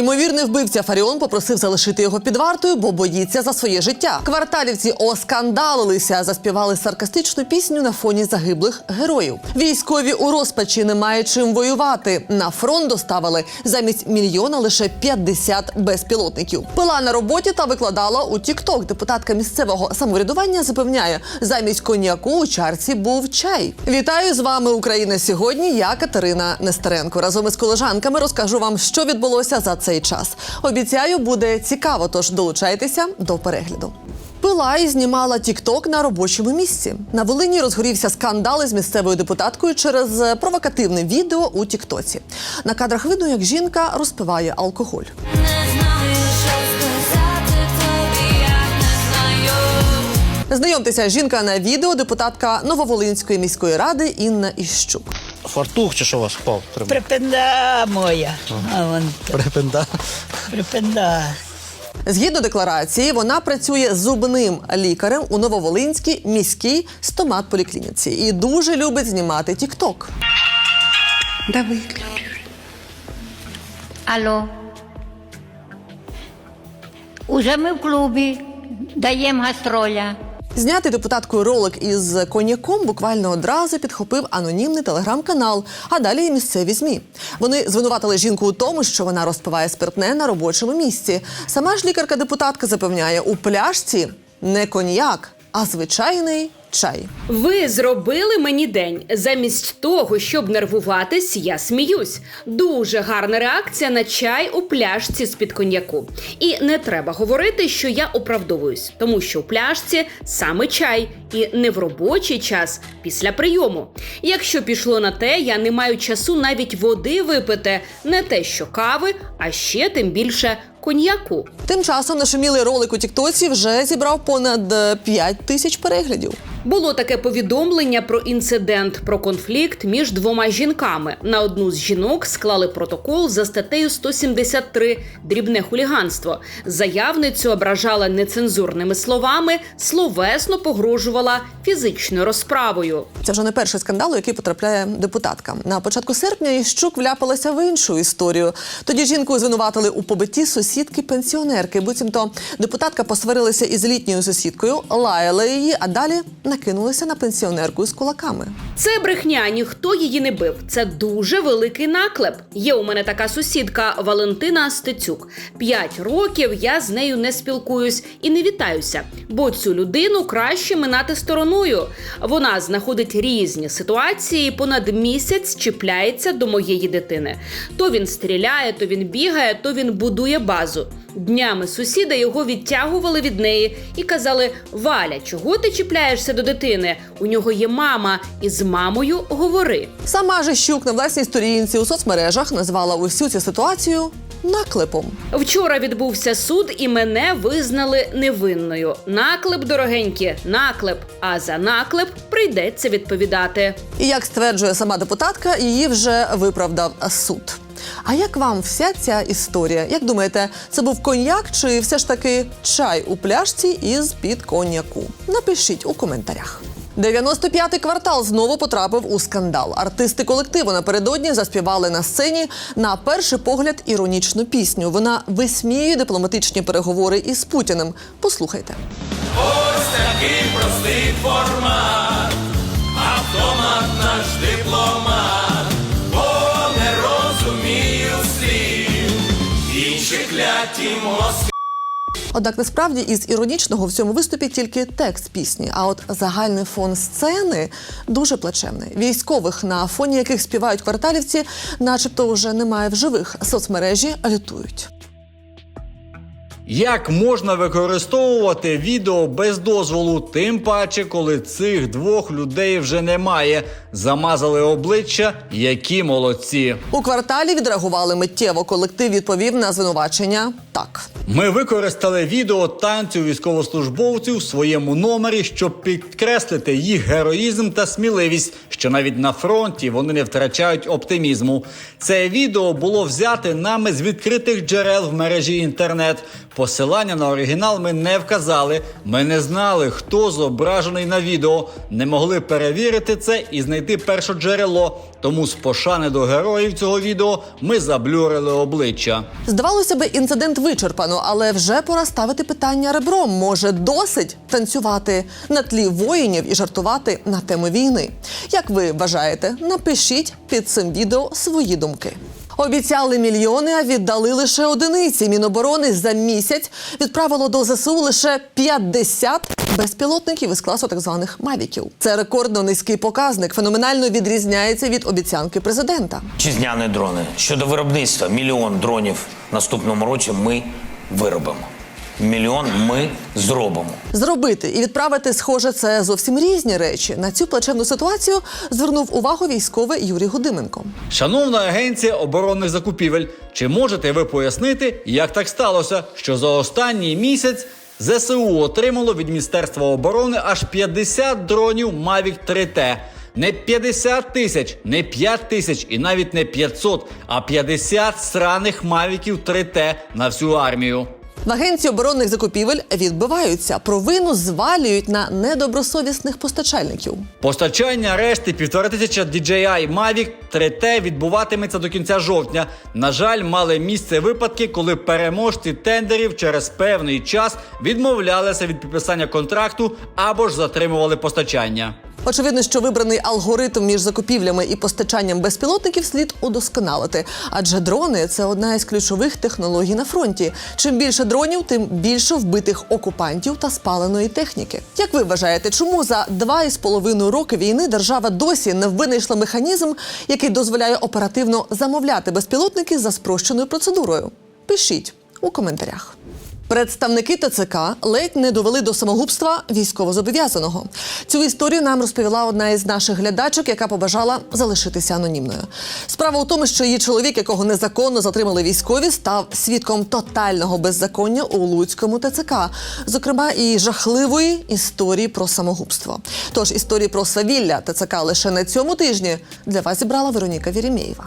Ймовірний вбивця Фаріон попросив залишити його під вартою, бо боїться за своє життя. Кварталівці оскандалилися, заспівали саркастичну пісню на фоні загиблих героїв. Військові у розпачі немає чим воювати. На фронт доставили замість мільйона лише 50 безпілотників. Пила на роботі та викладала у Тікток. Депутатка місцевого самоврядування запевняє, замість коньяку у чарці був чай. Вітаю з вами, Україна. Сьогодні я Катерина Нестеренко. Разом із колежанками розкажу вам, що відбулося за цей час. Обіцяю, буде цікаво, тож долучайтеся до перегляду. Пила і знімала тікток на робочому місці. На Волині розгорівся скандал із місцевою депутаткою через е, провокативне відео у Тіктоці. На кадрах видно, як жінка розпиває алкоголь. Знайомтеся, жінка на відео, депутатка Нововолинської міської ради Інна Іщук. Фартух чи що у вас впав? Припинда моя. А вон Припинда. припинда. Згідно декларації, вона працює зубним лікарем у Нововолинській міській стомат-поліклініці і дуже любить знімати тікток. Да выключи. Алло. Уже ми в клубі. Даємо гастроля. Зняти депутаткою ролик із коньяком буквально одразу підхопив анонімний телеграм-канал, а далі і місцеві змі. Вони звинуватили жінку у тому, що вона розпиває спиртне на робочому місці. Сама ж лікарка-депутатка запевняє, у пляшці не коньяк, а звичайний чай. Ви зробили мені день. Замість того, щоб нервуватись, я сміюсь. Дуже гарна реакція на чай у пляшці з-під коньяку. І не треба говорити, що я оправдовуюсь, тому що у пляшці саме чай і не в робочий час після прийому. Якщо пішло на те, я не маю часу навіть води випити, не те, що кави, а ще тим більше коньяку. Тим часом нашумілий ролик у Тіктоці вже зібрав понад е, 5 тисяч переглядів. Було таке повідомлення про інцидент про конфлікт між двома жінками. На одну з жінок склали протокол за статтею 173 дрібне хуліганство. Заявницю ображала нецензурними словами, словесно погрожувала фізичною розправою. Це вже не перший скандал, у який потрапляє депутатка. На початку серпня Іщук вляпалася в іншу історію. Тоді жінку звинуватили у побитті сусідки пенсіонерки. Буцімто депутатка посварилася із літньою сусідкою, лаяла її, а далі накинулася на пенсіонерку з кулаками. Це брехня, ніхто її не бив. Це дуже великий наклеп. Є у мене така сусідка Валентина Стецюк. П'ять років я з нею не спілкуюсь і не вітаюся, бо цю людину краще минати стороною. Вона знаходить різні ситуації понад місяць чіпляється до моєї дитини. То він стріляє, то він бігає, то він будує базу. Днями сусіди його відтягували від неї і казали: Валя, чого ти чіпляєшся до дитини? У нього є мама, і з мамою говори. Сама же Щук на власній сторінці у соцмережах назвала усю цю ситуацію наклепом. Вчора відбувся суд, і мене визнали невинною. Наклеп, дорогенькі, наклеп. А за наклеп прийдеться відповідати. І як стверджує сама депутатка, її вже виправдав суд. А як вам вся ця історія? Як думаєте, це був коньяк чи все ж таки чай у пляшці із під коньяку? Напишіть у коментарях. 95-й квартал знову потрапив у скандал. Артисти колективу напередодні заспівали на сцені на перший погляд іронічну пісню. Вона висміює дипломатичні переговори із Путіним. Послухайте. такий простий формат, Однак насправді із іронічного в цьому виступі тільки текст пісні. А от загальний фон сцени дуже плачевний. Військових, на фоні яких співають кварталівці, начебто вже немає в живих. Соцмережі лютують. Як можна використовувати відео без дозволу, тим паче, коли цих двох людей вже немає. Замазали обличчя, які молодці. У кварталі відреагували миттєво. Колектив відповів на звинувачення так. Ми використали відео танцю військовослужбовців в своєму номері, щоб підкреслити їх героїзм та сміливість, що навіть на фронті вони не втрачають оптимізму. Це відео було взяте нами з відкритих джерел в мережі інтернет. Посилання на оригінал ми не вказали. Ми не знали, хто зображений на відео, не могли перевірити це і знайти першоджерело. Тому з пошани до героїв цього відео ми заблюрили обличчя. Здавалося би, інцидент вичерпано, але вже пора ставити питання ребром. Може, досить танцювати на тлі воїнів і жартувати на тему війни. Як ви вважаєте, напишіть під цим відео свої думки. Обіцяли мільйони, а віддали лише одиниці. Міноборони за місяць відправило до ЗСУ лише 50 безпілотників із класу так званих мавіків. Це рекордно низький показник, феноменально відрізняється від обіцянки президента. Чизняні дрони. Щодо виробництва, мільйон дронів наступному році ми виробимо. Мільйон ми зробимо. Зробити і відправити, схоже, це зовсім різні речі. На цю плачевну ситуацію звернув увагу військовий Юрій Гудименко. Шановна агенція оборонних закупівель, чи можете ви пояснити, як так сталося, що за останній місяць ЗСУ отримало від Міністерства оборони аж 50 дронів Mavic 3T? Не 50 тисяч, не 5 тисяч і навіть не 500, а 50 сраних мавіків 3T на всю армію. В агенції оборонних закупівель відбиваються. Провину звалюють на недобросовісних постачальників. Постачання решти півтора тисяча DJI Mavic 3T відбуватиметься до кінця жовтня. На жаль, мали місце випадки, коли переможці тендерів через певний час відмовлялися від підписання контракту або ж затримували постачання. Очевидно, що вибраний алгоритм між закупівлями і постачанням безпілотників слід удосконалити, адже дрони це одна із ключових технологій на фронті. Чим більше дронів, тим більше вбитих окупантів та спаленої техніки. Як ви вважаєте, чому за два із половиною роки війни держава досі не винайшла механізм, який дозволяє оперативно замовляти безпілотники за спрощеною процедурою? Пишіть у коментарях. Представники ТЦК ледь не довели до самогубства військовозобов'язаного. Цю історію нам розповіла одна із наших глядачок, яка побажала залишитися анонімною. Справа у тому, що її чоловік, якого незаконно затримали військові, став свідком тотального беззаконня у Луцькому ТЦК, зокрема і жахливої історії про самогубство. Тож історії про свавілля ТЦК лише на цьому тижні для вас зібрала Вероніка Вірімєєва.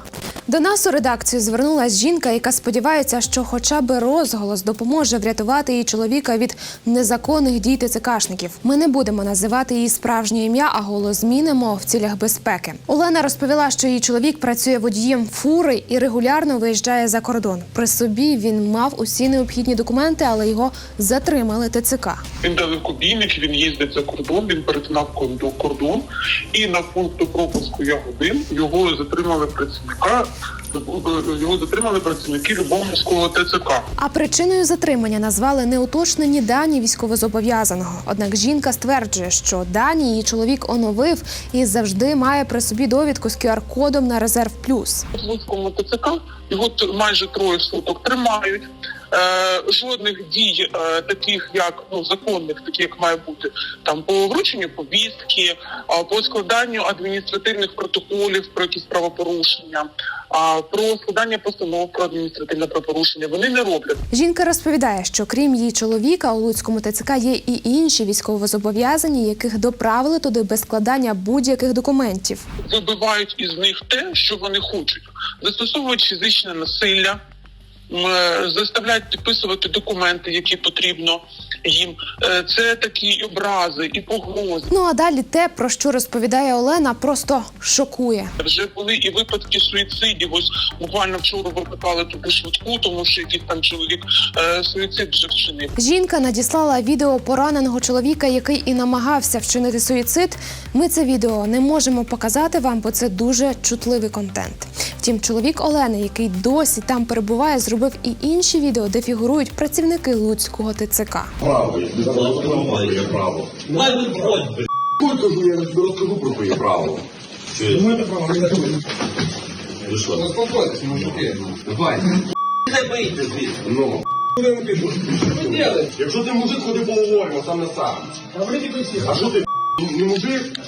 До нас у редакцію звернулась жінка, яка сподівається, що хоча б розголос допоможе врятувати її чоловіка від незаконних дій ТЦКшників. Ми не будемо називати її справжнє ім'я, а голос змінимо в цілях безпеки. Олена розповіла, що її чоловік працює водієм фури і регулярно виїжджає за кордон. При собі він мав усі необхідні документи, але його затримали ТЦК. Він далекобійник, він їздить за кордон, він перетинав кордон- і на пункту пропуску Ягодин його затримали працівника. Його затримали працівники Любомирського ТЦК. А причиною затримання назвали неуточнені дані військовозобов'язаного. Однак жінка стверджує, що дані її чоловік оновив і завжди має при собі довідку з QR-кодом на резерв плюс. Луцькому ТЦК його майже троє суток тримають. Е, жодних дій, е, таких як ну законних, таких як має бути там по врученню повістки, а по складанню адміністративних протоколів про якісь правопорушення, а про складання постанов про адміністративне правопорушення вони не роблять. Жінка розповідає, що крім її чоловіка у Луцькому ТЦК є і інші військовозобов'язані, яких доправили туди без складання будь-яких документів. вибивають із них те, що вони хочуть, застосовують фізичне насилля, заставляють підписувати документи, які потрібно їм. Е, Це такі образи і погрози. Ну а далі те, про що розповідає Олена, просто шокує. Вже були і випадки суїцидів. Ось буквально вчора викликали туди швидку, тому що якийсь там чоловік е, суїцид вже вчинив. Жінка надіслала відео пораненого чоловіка, який і намагався вчинити суїцид. Ми це відео не можемо показати вам, бо це дуже чутливий контент. Втім, чоловік Олени, який досі там перебуває, зробив і інші відео, де фігурують працівники Луцького ТЦК. право, я тобі зараз розкажу про твоє право. Розкажу, я розкажу про твоє право. Чуєш? Ви що? Успокойтесь, мужики. Давай. Не бийте звідси. Ну. Якщо ти мужик, ходи поговоримо сам на сам. А що ти не мужик?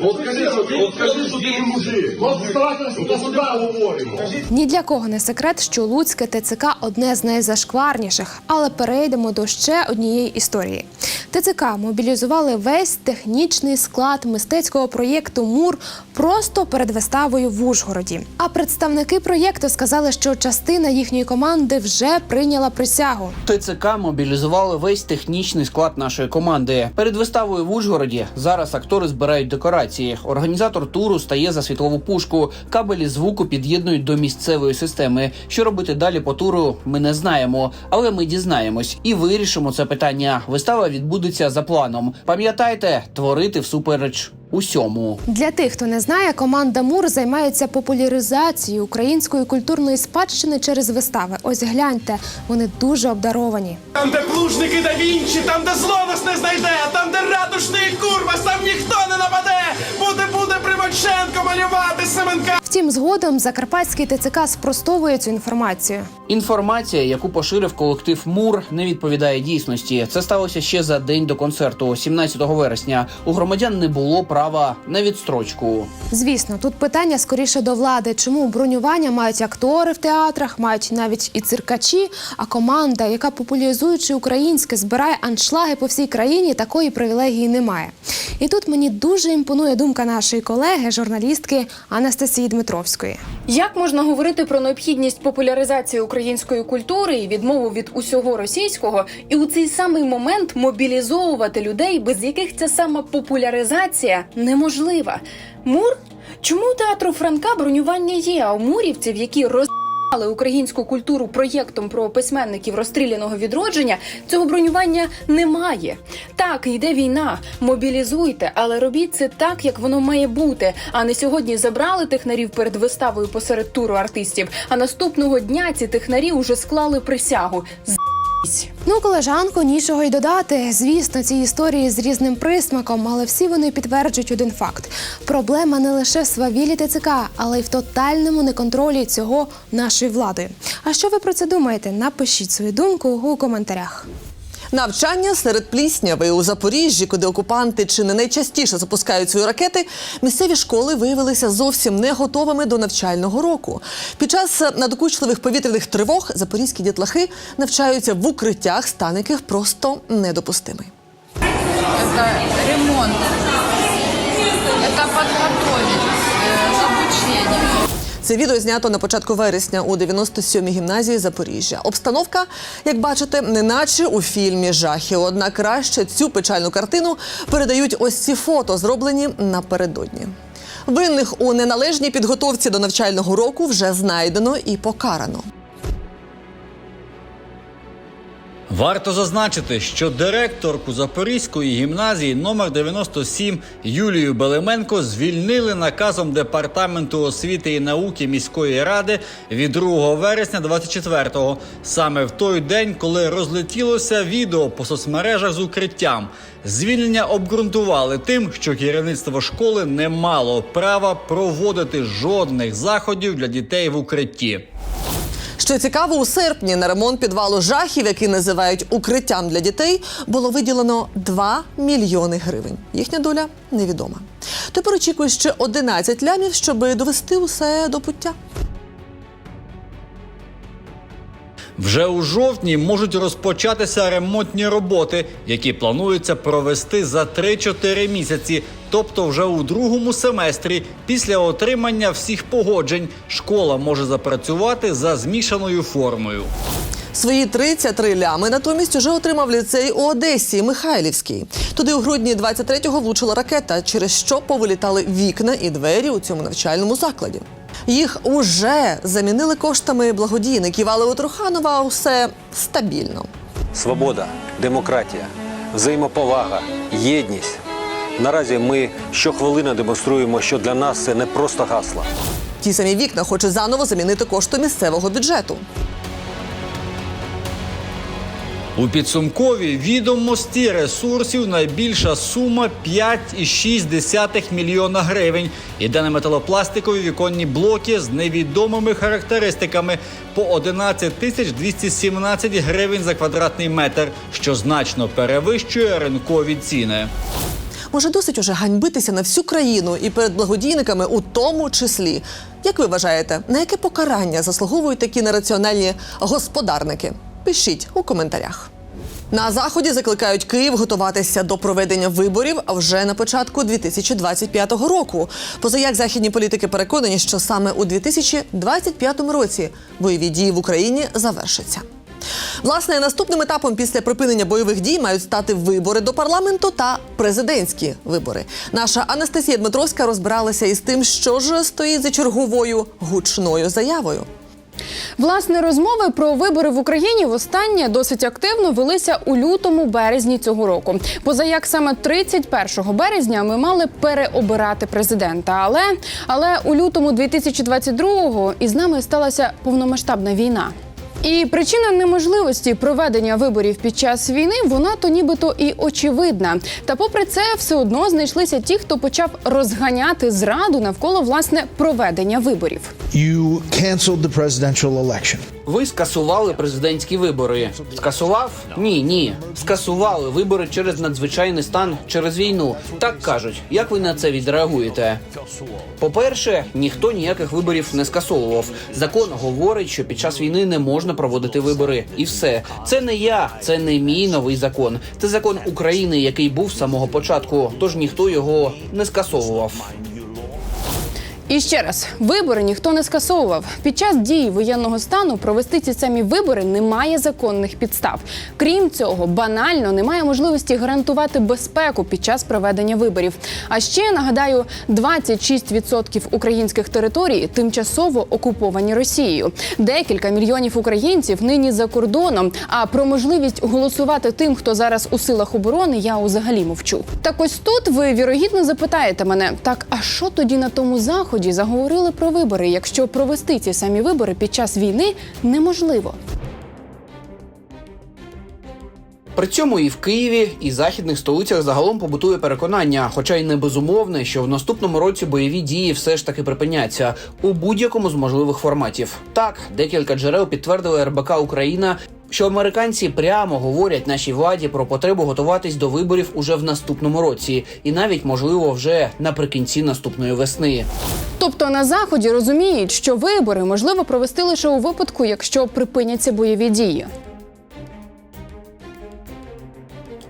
От скажи, от скажи, що ти не мужик. От старайся, до сюди говоримо. Ні для кого не секрет, що Луцьке ТЦК одне з найзашкварніших. Але перейдемо до ще однієї історії. ТЦК мобілізували весь технічний склад мистецького проєкту Мур просто перед виставою в Ужгороді. А представники проєкту сказали, що частина їхньої команди вже прийняла присягу. ТЦК мобілізували весь технічний склад нашої команди. Перед виставою в Ужгороді зараз актори збирають декорації. Організатор туру стає за світлову пушку. Кабелі звуку під'єднують до місцевої системи. Що робити далі по туру, ми не знаємо, але ми дізнаємось і вирішимо це питання. Вистава відбудеться за планом. Пам'ятайте, творити всупереч усьому. Для тих, хто не знає, команда Мур займається популяризацією української культурної спадщини через вистави. Ось гляньте, вони дуже обдаровані. Там, де плужники да Вінчі, там, де зло нас не знайде, там, де радушний курва, там ніхто не нападе. Буде, буде Примаченко малювати Семенка. Втім, згодом Закарпатський ТЦК спростовує цю інформацію. Інформація, яку поширив колектив Мур, не відповідає дійсності. Це сталося ще за день до концерту, 17 вересня. У громадян не було права на відстрочку. Звісно, тут питання скоріше до влади, чому бронювання мають актори в театрах, мають навіть і циркачі. А команда, яка популяризуючи українське, збирає аншлаги по всій країні, такої привілегії немає. І тут мені дуже імпонує думка нашої колеги, журналістки Анастасії Дмитровської. Як можна говорити про необхідність популяризації української культури і відмову від усього російського, і у цей самий момент мобілізовувати людей, без яких ця сама популяризація неможлива? Мур? Чому у театру Франка бронювання є, а у мурівців, які роз... Але українську культуру проєктом про письменників розстріляного відродження цього бронювання немає. Так, йде війна, мобілізуйте, але робіть це так, як воно має бути. А не сьогодні забрали технарів перед виставою посеред туру артистів. А наступного дня ці технарі уже склали присягу. Ну, колежанку нічого й додати. Звісно, ці історії з різним присмаком, але всі вони підтверджують один факт: проблема не лише в свавілі ТЦК, але й в тотальному неконтролі цього нашої влади. А що ви про це думаєте? Напишіть свою думку у коментарях. Навчання серед плісняви у Запоріжжі, куди окупанти чи не найчастіше запускають свої ракети, місцеві школи виявилися зовсім не готовими до навчального року. Під час надокучливих повітряних тривог запорізькі дітлахи навчаються в укриттях, стан яких просто недопустимий. Це ремонт. Це відео знято на початку вересня у 97-й гімназії Запоріжжя. Обстановка, як бачите, неначе у фільмі жахів. Однак краще цю печальну картину передають ось ці фото, зроблені напередодні. Винних у неналежній підготовці до навчального року вже знайдено і покарано. Варто зазначити, що директорку Запорізької гімназії номер 97 Юлію Белеменко звільнили наказом департаменту освіти і науки міської ради від 2 вересня 24-го, саме в той день, коли розлетілося відео по соцмережах з укриттям. Звільнення обґрунтували тим, що керівництво школи не мало права проводити жодних заходів для дітей в укритті. Що цікаво, у серпні на ремонт підвалу жахів, який називають укриттям для дітей, було виділено 2 мільйони гривень. Їхня доля невідома. Тепер очікує ще 11 лямів, щоб довести усе до пуття. Вже у жовтні можуть розпочатися ремонтні роботи, які планується провести за 3-4 місяці. Тобто, вже у другому семестрі, після отримання всіх погоджень, школа може запрацювати за змішаною формою. Свої 33 лями натомість уже отримав ліцей у Одесі Михайлівський. Туди у грудні 23-го влучила ракета, через що повилітали вікна і двері у цьому навчальному закладі. Їх уже замінили коштами благодійників, але у Труханова усе стабільно. Свобода, демократія, взаємоповага, єдність. Наразі ми щохвилини демонструємо, що для нас це не просто гасла. Ті самі вікна хоче заново замінити кошти місцевого бюджету. У підсумковій відомості ресурсів найбільша сума 5,6 мільйона гривень. Іде на металопластикові віконні блоки з невідомими характеристиками по 11 тисяч 217 гривень за квадратний метр, що значно перевищує ринкові ціни. Може, досить уже ганьбитися на всю країну і перед благодійниками у тому числі. Як ви вважаєте, на яке покарання заслуговують такі нераціональні господарники? Пишіть у коментарях. На заході закликають Київ готуватися до проведення виборів вже на початку 2025 року. Позаяк західні політики переконані, що саме у 2025 році бойові дії в Україні завершаться. Власне, наступним етапом після припинення бойових дій мають стати вибори до парламенту та президентські вибори. Наша Анастасія Дмитровська розбиралася із тим, що ж стоїть за черговою гучною заявою. Власне, розмови про вибори в Україні востаннє досить активно велися у лютому березні цього року. Поза як саме 31 березня ми мали переобирати президента. Але але у лютому 2022-го із нами сталася повномасштабна війна. І причина неможливості проведення виборів під час війни вона то нібито і очевидна. Та попри це, все одно знайшлися ті, хто почав розганяти зраду навколо власне проведення виборів. You canceled the presidential election. Ви скасували президентські вибори. Скасував? Ні, ні. Скасували вибори через надзвичайний стан через війну. Так кажуть. Як ви на це відреагуєте? По-перше, ніхто ніяких виборів не скасовував. Закон говорить, що під час війни не можна проводити вибори, і все. Це не я, це не мій новий закон. Це закон України, який був з самого початку. Тож ніхто його не скасовував. І ще раз, вибори ніхто не скасовував. Під час дії воєнного стану провести ці самі вибори немає законних підстав. Крім цього, банально немає можливості гарантувати безпеку під час проведення виборів. А ще нагадаю, 26% українських територій тимчасово окуповані Росією. Декілька мільйонів українців нині за кордоном. А про можливість голосувати тим, хто зараз у силах оборони, я взагалі мовчу. Так ось тут ви вірогідно запитаєте мене: так а що тоді на тому заході заговорили про вибори, якщо провести ці самі вибори під час війни неможливо? При цьому і в Києві, і західних столицях загалом побутує переконання, хоча й не безумовне, що в наступному році бойові дії все ж таки припиняться у будь-якому з можливих форматів. Так, декілька джерел підтвердили РБК Україна. Що американці прямо говорять нашій владі про потребу готуватись до виборів уже в наступному році, і навіть можливо вже наприкінці наступної весни. Тобто на заході розуміють, що вибори можливо провести лише у випадку, якщо припиняться бойові дії.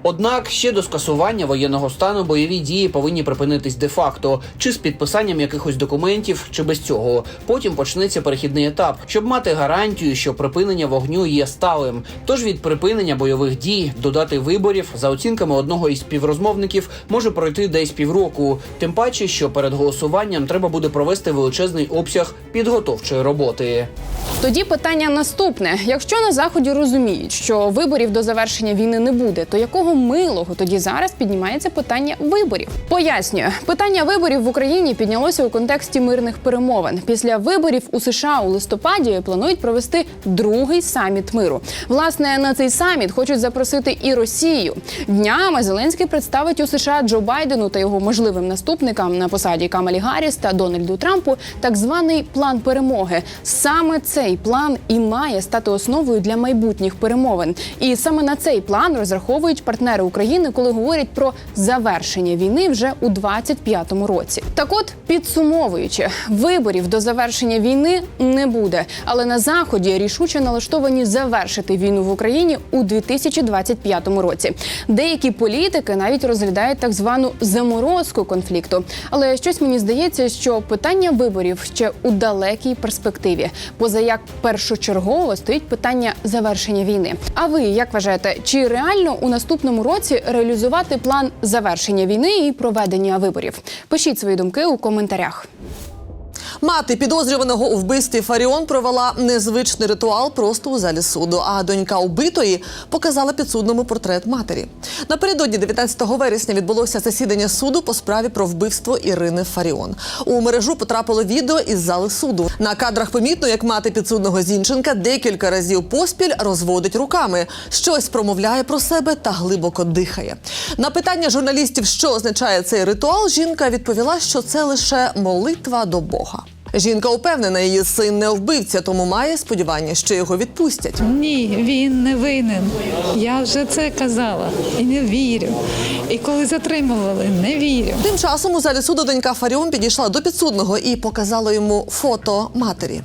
Однак ще до скасування воєнного стану бойові дії повинні припинитись де-факто, чи з підписанням якихось документів, чи без цього. Потім почнеться перехідний етап, щоб мати гарантію, що припинення вогню є сталим. Тож від припинення бойових дій до дати виборів, за оцінками одного із співрозмовників, може пройти десь півроку. Тим паче, що перед голосуванням треба буде провести величезний обсяг підготовчої роботи. Тоді питання наступне: якщо на заході розуміють, що виборів до завершення війни не буде, то якого милого тоді зараз піднімається питання виборів? Пояснюю, питання виборів в Україні піднялося у контексті мирних перемовин. Після виборів у США у листопаді планують провести другий саміт миру. Власне на цей саміт хочуть запросити і Росію. Днями Зеленський представить у США Джо Байдену та його можливим наступникам на посаді Камалі Гарріс та Дональду Трампу так званий план перемоги. Саме цей план і має стати основою для майбутніх перемовин. І саме на цей план розраховують партнери України, коли говорять про завершення війни вже у 25-му році. Так, от підсумовуючи, виборів до завершення війни не буде, але на заході рішуче налаштовані завершити війну в Україні у 2025 році. Деякі політики навіть розглядають так звану заморозку конфлікту. Але щось мені здається, що питання виборів ще у далекій перспективі. Поза як першочергово стоїть питання завершення війни. А ви як вважаєте, чи реально у наступному році реалізувати план завершення війни і проведення виборів? Пишіть свої думки у коментарях. Мати підозрюваного у вбивстві Фаріон провела незвичний ритуал просто у залі суду. А донька убитої показала підсудному портрет матері. Напередодні 19 вересня відбулося засідання суду по справі про вбивство Ірини Фаріон. У мережу потрапило відео із зали суду. На кадрах помітно, як мати підсудного Зінченка декілька разів поспіль розводить руками, щось промовляє про себе та глибоко дихає. На питання журналістів, що означає цей ритуал, жінка відповіла, що це лише молитва до Бога. Жінка упевнена, її син не вбивця, тому має сподівання, що його відпустять. Ні, він не винен. Я вже це казала і не вірю. І коли затримували, не вірю. Тим часом у залі суду донька Фаріон підійшла до підсудного і показала йому фото матері.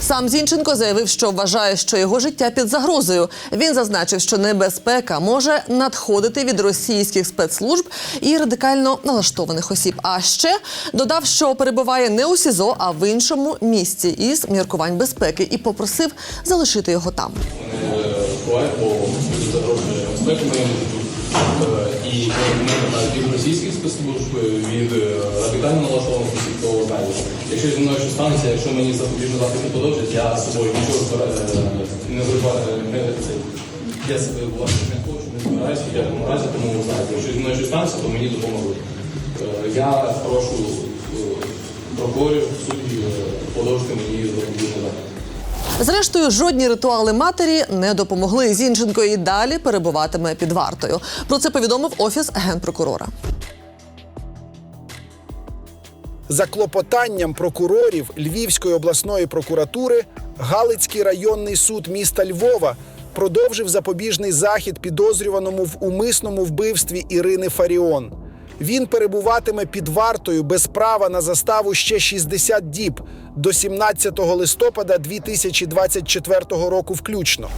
Сам Зінченко заявив, що вважає, що його життя під загрозою. Він зазначив, що небезпека може надходити від російських спецслужб і радикально налаштованих осіб. А ще додав, що перебуває не у СІЗО, а в іншому місці із міркувань безпеки, і попросив залишити його там. Е, І від російських спецслужб, від е, радикально налаштованих осіб, то. Якщо зі мною щось станеться, якщо мені запобіжний захід не подовжать, я з собою нічого е, не не. Я себе власне не хочу, не збираюся, якому разі, тому знаєте, якщо зі мною щось станеться, то мені допомогли. Е, Я прошу е, прокурорів, суддів е, подовжити мені запобіжний захід. Зрештою, жодні ритуали матері не допомогли. Зінченко і далі перебуватиме під вартою. Про це повідомив офіс генпрокурора. За клопотанням прокурорів Львівської обласної прокуратури Галицький районний суд міста Львова продовжив запобіжний захід підозрюваному в умисному вбивстві Ірини Фаріон. Він перебуватиме під вартою без права на заставу ще 60 діб до 17 листопада 2024 року включно.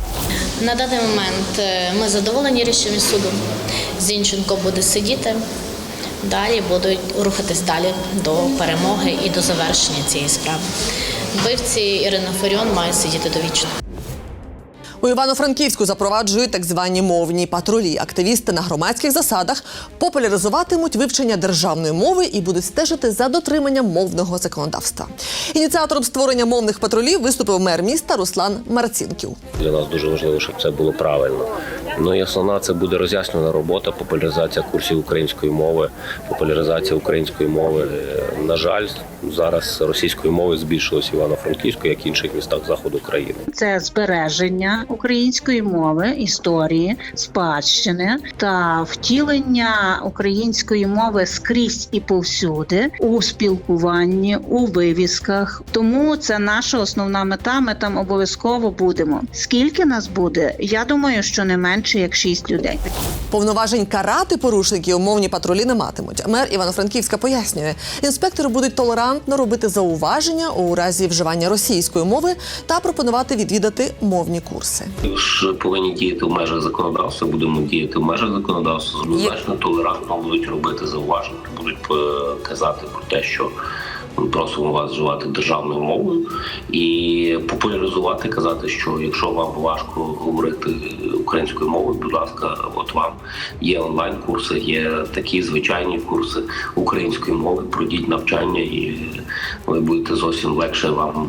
На даний момент е, ми задоволені рішенням суду. Зінченко буде сидіти. Далі будуть рухатись далі до перемоги і до завершення цієї справи. Вбивці Ірина Фаріон має сидіти довічно. У Івано-Франківську запроваджують так звані мовні патрулі. Активісти на громадських засадах популяризуватимуть вивчення державної мови і будуть стежити за дотриманням мовного законодавства. Ініціатором створення мовних патрулів виступив мер міста Руслан Марцінків. Для нас дуже важливо, щоб це було правильно. Ну і основна це буде роз'яснена робота, популяризація курсів української мови, популяризація української мови. Е, На жаль, зараз російської мови збільшилось Івано-Франківську, як і інших містах заходу країни. це збереження української мови, історії, спадщини та втілення української мови скрізь і повсюди у спілкуванні, у вивісках. Тому це наша основна мета. Ми там обов'язково будемо. Скільки нас буде? Я думаю, що не менше як шість людей. Повноважень карати порушників мовні патрулі не матимуть. Мер Івано-Франківська пояснює, інспектори будуть толерантно робити зауваження у разі вживання російської мови та пропонувати відвідати мовні курси. Ми ж повинні діяти в межах законодавства. Будемо діяти в межах законодавства. Однозначно толерантно будуть робити зауваження, будуть е, казати про те, що. Ми просимо вас вживати державною мовою і популяризувати, казати, що якщо вам важко говорити українською мовою, будь ласка, от вам є онлайн-курси, є такі звичайні курси української мови. Пройдіть навчання, і ви будете зовсім легше вам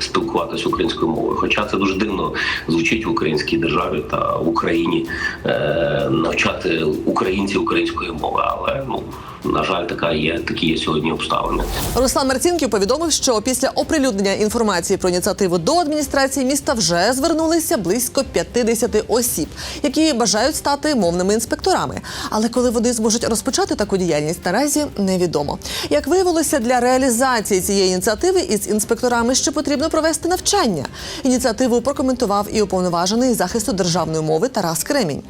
спілкуватися українською мовою. Хоча це дуже дивно звучить в українській державі та в Україні е, навчати українців української мови, але ну на жаль, така є такі є сьогодні обставини. Руслан Марцінків повідомив, що після оприлюднення інформації про ініціативу до адміністрації міста вже звернулися близько 50 осіб, які бажають стати мовними інспекторами. Але коли вони зможуть розпочати таку діяльність, наразі невідомо. Як виявилося, для реалізації цієї ініціативи із інспекторами ще потрібно провести навчання. Ініціативу прокоментував і уповноважений захисту державної мови Тарас Кремінь.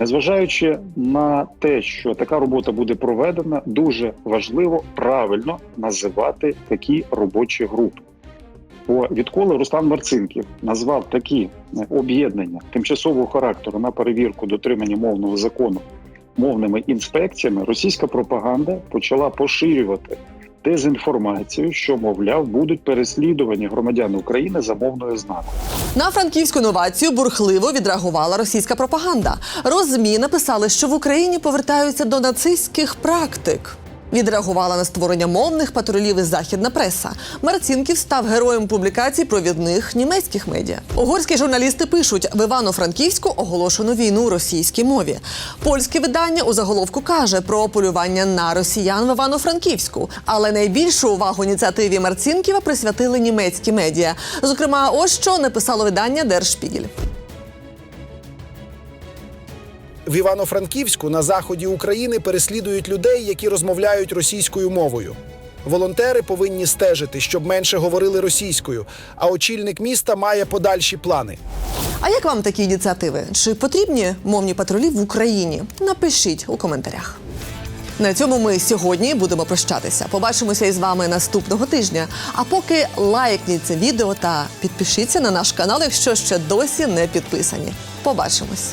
Незважаючи на те, що така робота буде проведена, дуже важливо правильно називати такі робочі групи. Бо відколи Руслан Марцинків назвав такі е, об'єднання тимчасового характеру на перевірку дотримання мовного закону мовними інспекціями, російська пропаганда почала поширювати дезінформацію, що мовляв будуть переслідувані громадяни України за мовною знакою. На франківську новацію бурхливо відреагувала російська пропаганда. Розмі написали, що в Україні повертаються до нацистських практик. Відреагувала на створення мовних патрулів і західна преса. Марцінків став героєм публікацій провідних німецьких медіа. Угорські журналісти пишуть: в Івано-Франківську оголошено війну російській мові. Польське видання у заголовку каже про полювання на росіян в Івано-Франківську. Але найбільшу увагу ініціативі Марцінківа присвятили німецькі медіа. Зокрема, ось що написало видання Дершпігель. В Івано-Франківську на заході України переслідують людей, які розмовляють російською мовою. Волонтери повинні стежити, щоб менше говорили російською, а очільник міста має подальші плани. А як вам такі ініціативи? Чи потрібні мовні патрулі в Україні? Напишіть у коментарях. На цьому ми сьогодні будемо прощатися. Побачимося із вами наступного тижня. А поки лайкніть це відео та підпишіться на наш канал, якщо ще досі не підписані. Побачимось.